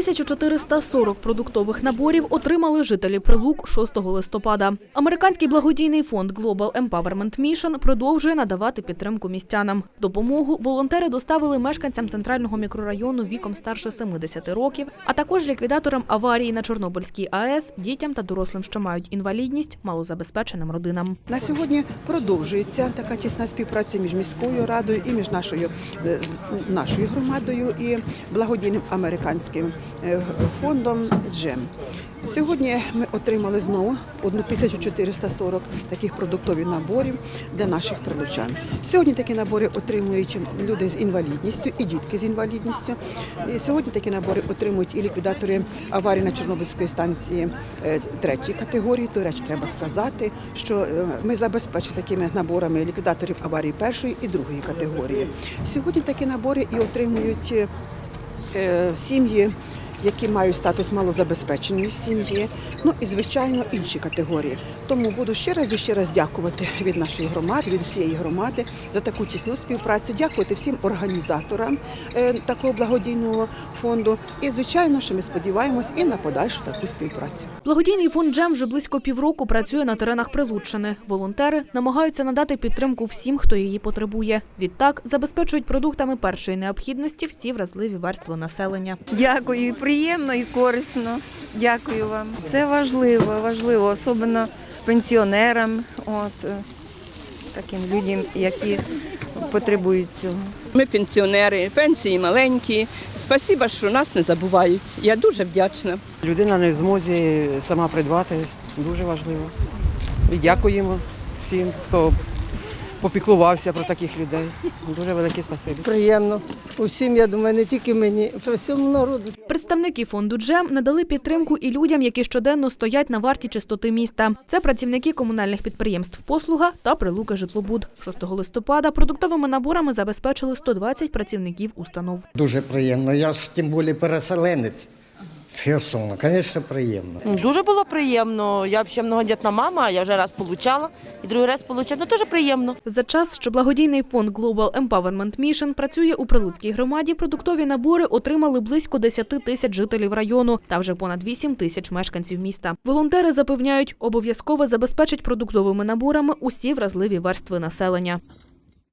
1440 продуктових наборів отримали жителі Прилук 6 листопада. Американський благодійний фонд Global Empowerment Mission продовжує надавати підтримку містянам. Допомогу волонтери доставили мешканцям центрального мікрорайону віком старше 70 років, а також ліквідаторам аварії на Чорнобильській АЕС, дітям та дорослим, що мають інвалідність, малозабезпеченим родинам. На сьогодні продовжується така тісна співпраця між міською радою і між нашою е, нашою громадою і благодійним американським фондом Джем. Сьогодні ми отримали знову 1440 таких продуктових наборів для наших прилучан. Сьогодні такі набори отримують люди з інвалідністю і дітки з інвалідністю. І сьогодні такі набори отримують і ліквідатори аварії на Чорнобильської станції е, третьої категорії. До речі, треба сказати, що е, ми забезпечені такими наборами ліквідаторів аварії першої і другої категорії. Сьогодні такі набори і отримують е, е, сім'ї. Які мають статус малозабезпеченої сім'ї, ну і звичайно інші категорії. Тому буду ще раз і ще раз дякувати від нашої громади, від усієї громади за таку тісну співпрацю. Дякувати всім організаторам е, такого благодійного фонду. І звичайно, що ми сподіваємось і на подальшу таку співпрацю. Благодійний фонд «Джем» вже близько півроку працює на теренах Прилуччини. Волонтери намагаються надати підтримку всім, хто її потребує. Відтак забезпечують продуктами першої необхідності всі вразливі верстви населення. Дякую, приємно і корисно. Дякую вам. Це важливо, важливо, особливо пенсіонерам, от е, таким людям, які потребують цього. Ми пенсіонери, пенсії маленькі. Спасіба, що нас не забувають. Я дуже вдячна. Людина не в змозі сама придбати, дуже важливо. І дякуємо всім, хто попіклувався про таких людей. Дуже велике спасибі. Приємно. Усім, я думаю, не тільки мені, а всьому народу. Представники фонду «Джем» надали підтримку і людям, які щоденно стоять на варті чистоти міста. Це працівники комунальних підприємств «Послуга» та «Прилука Житлобуд». 6 листопада продуктовими наборами забезпечили 120 працівників установ. Дуже приємно. Я ж тим більше переселенець з Херсона. Звісно, приємно. Дуже було приємно. Я взагалі многодітна мама, я вже раз получала і другий раз получала. Ну теж приємно. За час, що благодійний фонд Global Empowerment Mission працює у Прилуцькій громаді, продуктові набори отримали близько 10 тисяч жителів району та вже понад 8 тисяч мешканців міста. Волонтери запевняють, обов'язково забезпечать продуктовими наборами усі вразливі верстви населення.